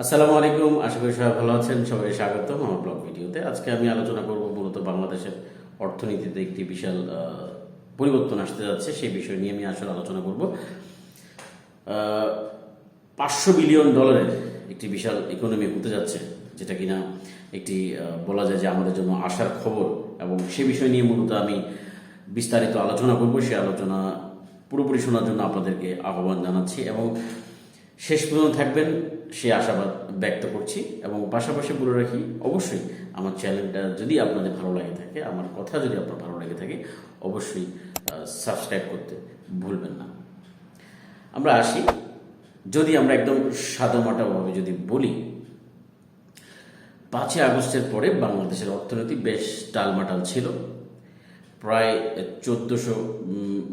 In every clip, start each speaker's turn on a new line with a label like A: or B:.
A: আসসালামু আলাইকুম, আশা করি সবাই ভালো আছেন। সবাই স্বাগত আমার ব্লগ ভিডিওতে। আজকে আমি আলোচনা করব মূলত বাংলাদেশের অর্থনীতিতে একটি বিশাল পরিবর্তন আসতে যাচ্ছে। সেই বিষয় নিয়ে আমি আসলে আলোচনা করব। পাঁচশো বিলিয়ন ডলারের একটি বিশাল ইকোনমি হতে যাচ্ছে, যেটা কিনা একটি বলা যায় যে আমাদের জন্য আসার খবর। এবং সে বিষয় নিয়ে মূলত আমি বিস্তারিত আলোচনা করব। সে আলোচনা পুরোপুরি শোনার জন্য আপনাদেরকে আহ্বান জানাচ্ছি। এবং শেষ পর্যন্ত থাকবেন সে আশাবাদ ব্যক্ত করছি এবং পাশাপাশি বলে রাখি, অবশ্যই আমার চ্যানেলটা যদি আপনাদের ভালো লাগে থাকে, আমার কথা যদি আপনার ভালো লাগে থাকে, অবশ্যই সাবস্ক্রাইব করতে ভুলবেন না। আমরা আসি, যদি আমরা একদম সাদামাটাভাবে যদি বলি, পাঁচই আগস্টের পরে বাংলাদেশের অর্থনীতি বেশ টালমাটাল ছিল। প্রায় চোদ্দোশো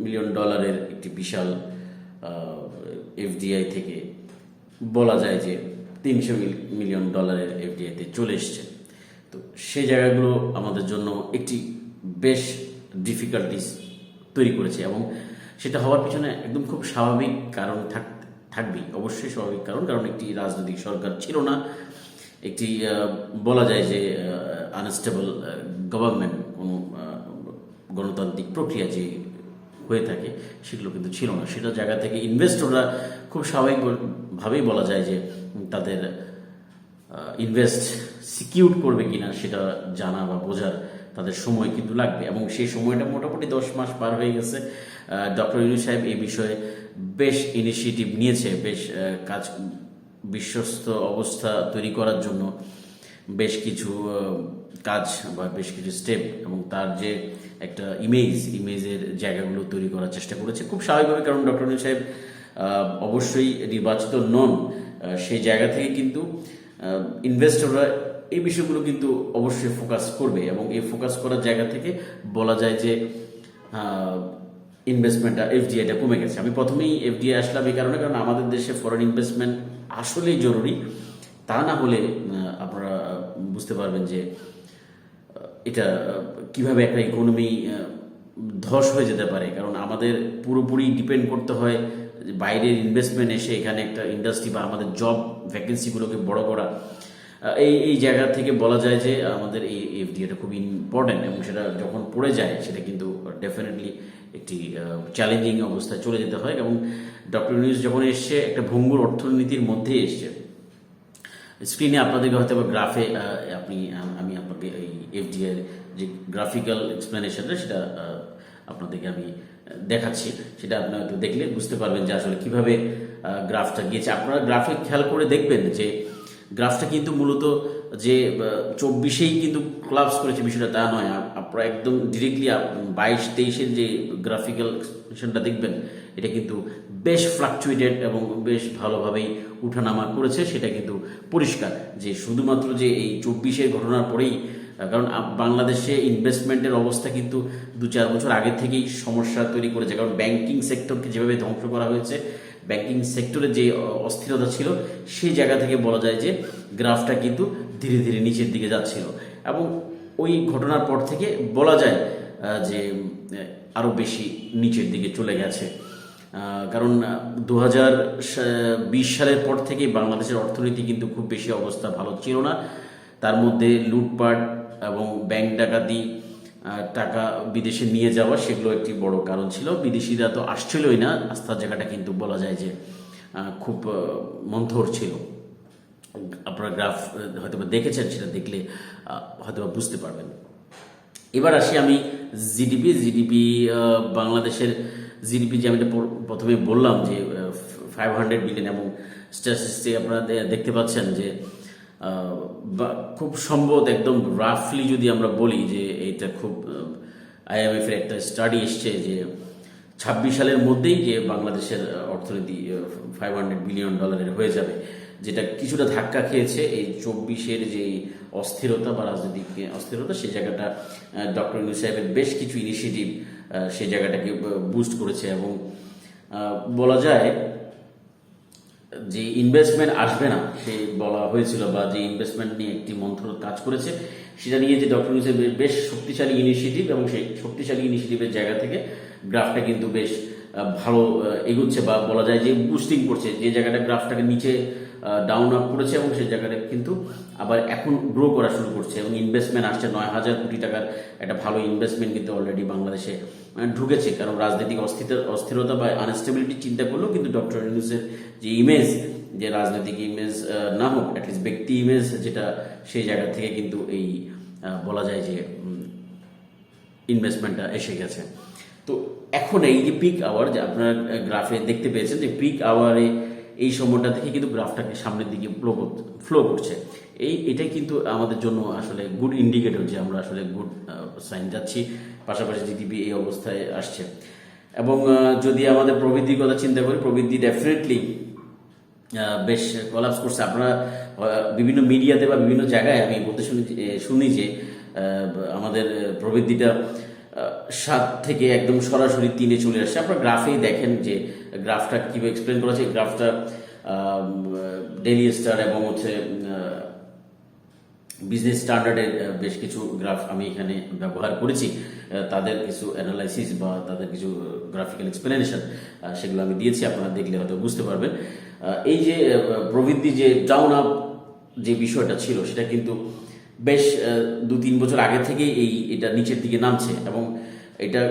A: মিলিয়ন ডলারের একটি বিশাল এফডিআই থেকে বলা যায় যে তিনশো মিলিয়ন ডলারের এফডিআইতে চলে এসছে। তো সেই জায়গাগুলো আমাদের জন্য একটি বেশ ডিফিকাল্টিস তৈরি করেছে এবং সেটা হওয়ার পিছনে একদম খুব স্বাভাবিক কারণ থাক, থাকবেই, অবশ্যই স্বাভাবিক কারণ কারণ একটি রাজনৈতিক সরকার ছিল না। একটি বলা যায় যে আনস্টেবল গভর্নমেন্ট কোনো গণতান্ত্রিক প্রক্রিয়া যে হয়ে থাকে, সেগুলো কিন্তু ছিল না। সেটা জায়গা থেকে ইনভেস্টররা খুব স্বাভাবিকভাবেই বলা যায় যে তাদের ইনভেস্ট সিকিউর করবে কিনা সেটা জানা বা বোঝার তাদের সময় কিন্তু লাগবে। এবং সেই সময়টা মোটামুটি দশ মাস পার হয়ে গেছে। ডক্টর ইউনু সাহেব এই বিষয়ে বেশ ইনিশিয়েটিভ নিয়েছে, বেশ কাজ, বিশ্বস্ত অবস্থা তৈরি করার জন্য বেশ কিছু কাজ বা বেশ কিছু স্টেপ এবং তার যে একটা ইমেজ ইমেজের জায়গাগুলো তৈরি করার চেষ্টা করেছে, খুব স্বাভাবিকভাবে, কারণ ডক্টর ইউনু সাহেব অবশ্যই নির্বাচিত নন। সেই জায়গা থেকে কিন্তু ইনভেস্টররা এই বিষয়গুলো কিন্তু অবশ্যই ফোকাস করবে এবং এই ফোকাস করার জায়গা থেকে বলা যায় যে ইনভেস্টমেন্টটা এফডিআইটা কমে গেছে। আমি প্রথমেই এফডিআই আসলাম এই কারণে, কারণ আমাদের দেশে ফরেন ইনভেস্টমেন্ট আসলেই জরুরি। তা না হলে আপনারা বুঝতে পারবেন যে এটা কীভাবে একটা ইকোনমি ধস হয়ে যেতে পারে? কারণ আমাদের পুরোপুরি ডিপেন্ড করতে হয় বাইরের ইনভেস্টমেন্ট এসে এখানে একটা ইন্ডাস্ট্রি বা আমাদের জব ভ্যাকেন্সিগুলোকে বড় করা। এই এই জায়গা থেকে বলা যায় যে আমাদের এই এফডিএটা খুব ইম্পর্ট্যান্ট এবং সেটা যখন পড়ে যায়, সেটা কিন্তু ডেফিনেটলি একটি চ্যালেঞ্জিং অবস্থায় চলে যেতে হয় এবং ডক্টর নিউজ যখন এসছে, একটা ভঙ্গুর অর্থনীতির মধ্যে এসছে। স্ক্রিনে আপনাদেরকে হয়তো গ্রাফে আপনি আমি আপনাকে এই এফডিআর যে গ্রাফিক্যাল এক্সপ্লেনেশনটা সেটা আপনাদেরকে আমি দেখাচ্ছি। সেটা আপনারা একটু দেখলে বুঝতে পারবেন যে আসলে কীভাবে গ্রাফটা গিয়েছে। আপনারা গ্রাফে খেয়াল করে দেখবেন যে গ্রাফটা কিন্তু মূলত যে চব্বিশেই কিন্তু ক্লাবস করেছে বিষয়টা তা নয়। আপ- আপনারা একদম ডিরেক্টলি বাইশ তেইশের যে গ্রাফিক্যাল এক্সপ্লেনেশনটা দেখবেন, এটা কিন্তু বেশ ফ্লাকচুয়েটেড এবং বেশ ভালোভাবেই উঠানামা করেছে, সেটা কিন্তু পরিষ্কার। যে, শুধুমাত্র যে এই চব্বিশের ঘটনার পরেই কারণ বাংলাদেশে ইনভেস্টমেন্টের অবস্থা কিন্তু দু চার বছর আগে থেকেই সমস্যা তৈরি করেছে। কারণ ব্যাংকিং সেক্টরকে যেভাবে ধ্বংস করা হয়েছে ব্যাংকিং সেক্টরে যে অস্থিরতা ছিল, সেই জায়গা থেকে বলা যায় যে, গ্রাফটা কিন্তু ধীরে ধীরে নিচের দিকে যাচ্ছিল। এবং ওই ঘটনার পর থেকে বলা যায় যে আরও বেশি নিচের দিকে চলে গেছে। কারণ দু হাজার বিশ সালের পর থেকেই বাংলাদেশের অর্থনীতি কিন্তু খুব বেশি অবস্থা ভালো ছিল না। তার মধ্যে লুটপাট এবং ব্যাংক ডাকাতি টাকা বিদেশে নিয়ে যাওয়া সেগুলো একটি বড় কারণ ছিল। বিদেশিরা তো আসছিলই না। আস্থার জায়গাটা কিন্তু বলা যায় যে খুব মন্থর ছিল। আপনারা গ্রাফ হয়তো দেখেছেন, সেটা দেখলে হয়তো বুঝতে পারবেন। এবার আসি আমি জিডিপি। জিডিপি বাংলাদেশের জিডিপি যে আমি প্রথমে বললাম যে ফাইভ হান্ড্রেড বিলিয়ন এবং স্ট্যাটিস্টিক্সে আপনারা দেখতে পাচ্ছেন যে খুব সম্ভবত একদম রাফলি যদি আমরা বলি যে এটা খুব আইএমএফ এর একটা স্টাডি এসছে যে ছাব্বিশ সালের মধ্যেই যে বাংলাদেশের অর্থনীতি ফাইভ হান্ড্রেড বিলিয়ন ডলারের হয়ে যাবে। যেটা কিছুটা ধাক্কা খেয়েছে এই চব্বিশের যে অস্থিরতা বা রাজনৈতিক অস্থিরতা সেই জায়গাটা ডক্টর ইনু সাহেবের বেশ কিছু ইনিশিয়েটিভ সেই জায়গাটাকে বুস্ট করেছে এবং বলা যায় যে ইনভেস্টমেন্ট আসবে না, সে বলা হয়েছিল বা যে ইনভেস্টমেন্ট নিয়ে একটি মন্ত্র কাজ করেছে, সেটা নিয়ে যে ডক্টর ইউসেফ বেশ শক্তিশালী ইনিশিয়েটিভ এবং সেই শক্তিশালী ইনিশিয়েটিভের জায়গা থেকে গ্রাফটা কিন্তু বেশ ভালো এগুচ্ছে বা বলা যায় যে বুস্টিং করছে। যে জায়গাটা গ্রাফটাকে নিচে ডাউন আপ করেছে এবং সেই জায়গাটা কিন্তু আবার এখন গ্রো করা শুরু করছে এবং ইনভেস্টমেন্ট আসছে। নয় হাজার কোটি টাকার একটা ভালো ইনভেস্টমেন্ট কিন্তু অলরেডি বাংলাদেশে ঢুকেছে। কারণ রাজনৈতিক অস্থির অস্থিরতা বা আনস্টেবিলিটি চিন্তা করলেও কিন্তু ডক্টর ইউনুসের যে ইমেজ যে রাজনৈতিক ইমেজ না হোক অ্যাটলিস্ট ব্যক্তি ইমেজ যেটা, সেই জায়গা থেকে কিন্তু এই বলা যায় যে ইনভেস্টমেন্টটা এসে গেছে। তো এখন এই যে পিক আওয়ার যে আপনারা গ্রাফে দেখতে পেয়েছেন যে পিক আওয়ারে এই সময়টা থেকে কিন্তু গ্রাফটাকে সামনের দিকে ফ্লো ফ্লো করছে। এই, এটাই কিন্তু আমাদের জন্য আসলে গুড ইন্ডিকেটর যে আমরা আসলে গুড সাইন যাচ্ছি। পাশাপাশি জিডিপি এই অবস্থায় আসছে। এবং যদি আমাদের প্রবৃদ্ধির কথা চিন্তা করি, প্রবৃদ্ধি ডেফিনেটলি বেশ কলাপস করছে। আপনারা বিভিন্ন মিডিয়াতে বা বিভিন্ন জায়গায় আমি বলতে শুনি শুনি যে আমাদের প্রবৃদ্ধিটা সাত থেকে একদম সরাসরি তিনে চলে আসছে আপনারা গ্রাফেই দেখেন যে গ্রাফটা কীভাবে এক্সপ্লেন করা হচ্ছে গ্রাফটা ডেলি স্টার এবং হচ্ছে বিজনেস স্ট্যান্ডার্ডের বেশ কিছু গ্রাফ আমি এখানে ব্যবহার করেছি। তাদের কিছু অ্যানালাইসিস বা তাদের কিছু গ্রাফিক্যাল এক্সপ্লেনেশন সেগুলো আমি দিয়েছি। আপনারা দেখলে হয়তো বুঝতে পারবেন। এই যে প্রবৃদ্ধি যে ডাউন আপ যে বিষয়টা ছিল, সেটা কিন্তু বেশ দু তিন বছর আগে থেকেই এই এটা নিচের দিকে নামছে এবং এটা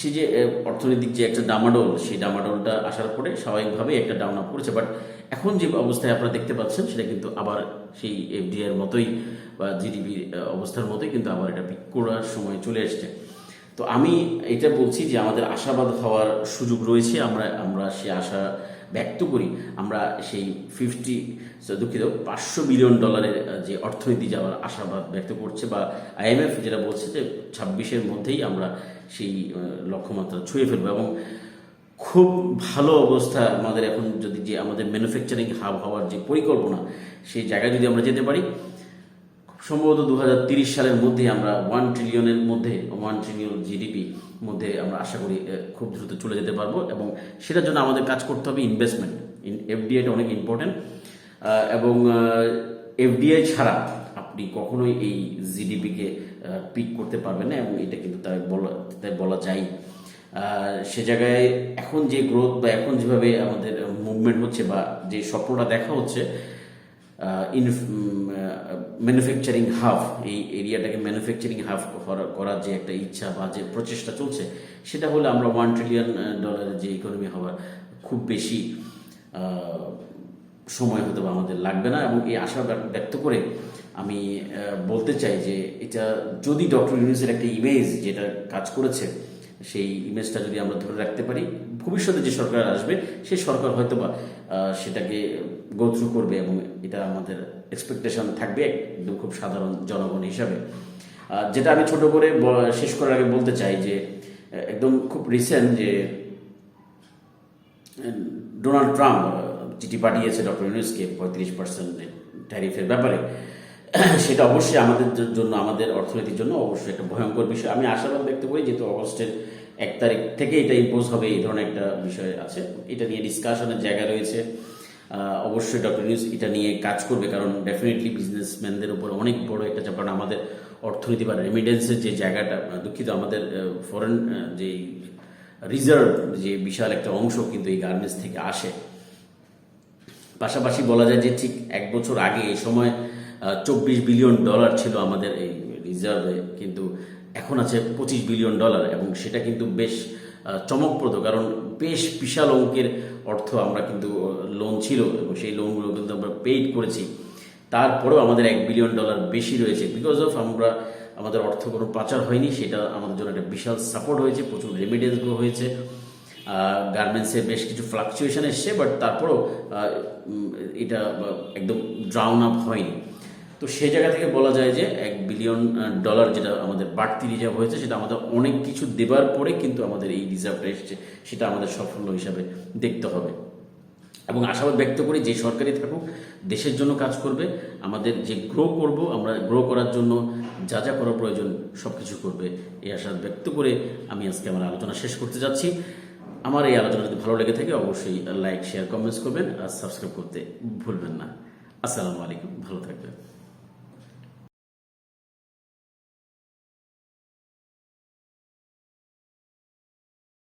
A: সে যে অর্থনৈতিক যে একটা ডামাডোল, সেই ডামাডোলটা আসার পরে স্বাভাবিকভাবেই একটা ডাউন আপ করেছে। বাট এখন যে অবস্থায় আপনারা দেখতে পাচ্ছেন, সেটা কিন্তু আবার সেই এফডিআই এর মতোই বা জিডিপির অবস্থার মতোই কিন্তু আবার এটা পিক করার সময় চলে এসছে। তো আমি এটা বলছি যে আমাদের আশাবাদ হওয়ার সুযোগ রয়েছে, আমরা আমরা সে আশা ব্যক্ত করি। আমরা সেই ফিফটি দুঃখিত, পাঁচশো বিলিয়ন ডলারের যে অর্থনীতি যাওয়ার আশাবাদ ব্যক্ত করছে বা আইএমএফ যেটা বলছে যে ছাব্বিশের মধ্যেই আমরা সেই লক্ষ্যমাত্রা ছুঁয়ে ফেলব। এবং খুব ভালো অবস্থা আমাদের এখন যদি যে আমাদের ম্যানুফ্যাকচারিং হাব হওয়ার যে পরিকল্পনা, সেই জায়গায় যদি আমরা যেতে পারি সম্ভবত দু সালের মধ্যে আমরা ওয়ান ট্রিলিয়নের মধ্যে ওয়ান ট্রিলিয়ন জিডিপি মধ্যে আমরা আশা করি খুব দ্রুত চলে যেতে পারব এবং সেটার জন্য আমাদের কাজ করতে হবে ইনভেস্টমেন্ট এফডিআইটা অনেক ইম্পর্টেন্ট এবং এফডিআই ছাড়া আপনি কখনোই এই জিডিপিকে পিক করতে পারবেন না এবং এটা কিন্তু তাই বলা তাই বলা যায়। সে জায়গায় এখন যে গ্রোথ বা এখন যেভাবে আমাদের মুভমেন্ট হচ্ছে বা যে স্বপ্নটা দেখা হচ্ছে ম্যানুফ্যাকচারিং হাব এই এরিয়াটাকে ম্যানুফ্যাকচারিং হাব করার যে একটা ইচ্ছা বা যে প্রচেষ্টা চলছে, সেটা হলে আমরা ওয়ান ট্রিলিয়ন ডলারের যে ইকোনমি হওয়ার খুব বেশি সময় হতে আমাদের লাগবে না। এবং এই আশা ব্যক্ত করে আমি বলতে চাই যে এটা যদি ডক্টর ইউনিসের একটা ইমেজ যেটা কাজ করেছে, সেই ইমেজটা যদি আমরা ধরে রাখতে পারি ভবিষ্যতে যে সরকার আসবে, সেই সরকার হয়তো বা সেটাকে গো থ্রু করবে এবং এটা আমাদের এক্সপেকটেশন থাকবে একদম খুব সাধারণ জনগণ হিসাবে। যেটা আমি ছোট করে শেষ করার আগে বলতে চাই যে, একদম খুব রিসেন্ট যে ডোনাল্ড ট্রাম্প চিঠি পাঠিয়েছে ডক্টর ইউনুসকে পঁয়ত্রিশ পার্সেন্ট ট্যারিফের ব্যাপারে। সেটা অবশ্যই আমাদের জন্য, আমাদের অর্থনীতির জন্য অবশ্যই একটা ভয়ঙ্কর বিষয়। আমি আশাবাদ ব্যক্ত করি যেহেতু অগস্টের এক তারিখ থেকে এটা ইম্পোজ হবে, এই ধরনের একটা বিষয় আছে। এটা নিয়ে ডিসকাশনের জায়গা রয়েছে। অবশ্যই ডক্টর নিউজ এটা নিয়ে কাজ করবে, কারণ ডেফিনেটলি বিজনেসম্যানদের উপর অনেক বড় একটা চাপ, কারণ আমাদের অর্থনীতি বা রেমিডেন্সের যে জায়গাটা দুঃখিত, আমাদের ফরেন যে রিজার্ভ যে বিশাল একটা অংশ কিন্তু এই গার্মেন্টস থেকে আসে। পাশাপাশি বলা যায় যে ঠিক এক বছর আগে, এই সময় চব্বিশ বিলিয়ন ডলার ছিল আমাদের এই রিজার্ভে কিন্তু এখন আছে পঁচিশ বিলিয়ন ডলার এবং সেটা কিন্তু বেশ চমকপ্রদ কারণ বেশ বিশাল অঙ্কের অর্থ আমরা কিন্তু লোন ছিল এবং সেই লোনগুলো কিন্তু আমরা পেইড করেছি। তারপরেও আমাদের এক বিলিয়ন ডলার বেশি রয়েছে বিকজ অফ আমরা, আমাদের অর্থ কোনো পাচার হয়নি, সেটা আমাদের জন্য একটা বিশাল সাপোর্ট হয়েছে, প্রচুর রেমিডেন্সগুলো হয়েছে। গার্মেন্টসে বেশ কিছু ফ্লাকচুয়েশন এসছে বাট তারপরেও এটা একদম ড্রাউন আপ হয়নি। তো সেই জায়গা থেকে বলা যায় যে এক বিলিয়ন ডলার যেটা আমাদের বাড়তি রিজার্ভ হয়েছে, সেটা আমাদের অনেক কিছু দেবার পরে কিন্তু আমাদের এই রিজার্ভটা এসছে, সেটা আমাদের সাফল্য হিসাবে দেখতে হবে। এবং আশাবাদ ব্যক্ত করি যে সরকারি থাকুক, দেশের জন্য কাজ করবে, আমাদের যে গ্রো করব, আমরা গ্রো করার জন্য যা যা করা প্রয়োজন সব কিছু করবে, এই আশা ব্যক্ত করে আমি আজকে আমার আলোচনা শেষ করতে যাচ্ছি। আমার এই আলোচনা যদি ভালো লেগে থাকে, অবশ্যই লাইক শেয়ার কমেন্টস করবেন, আর সাবস্ক্রাইব করতে ভুলবেন না। আসসালামু আলাইকুম, ভালো থাকবেন।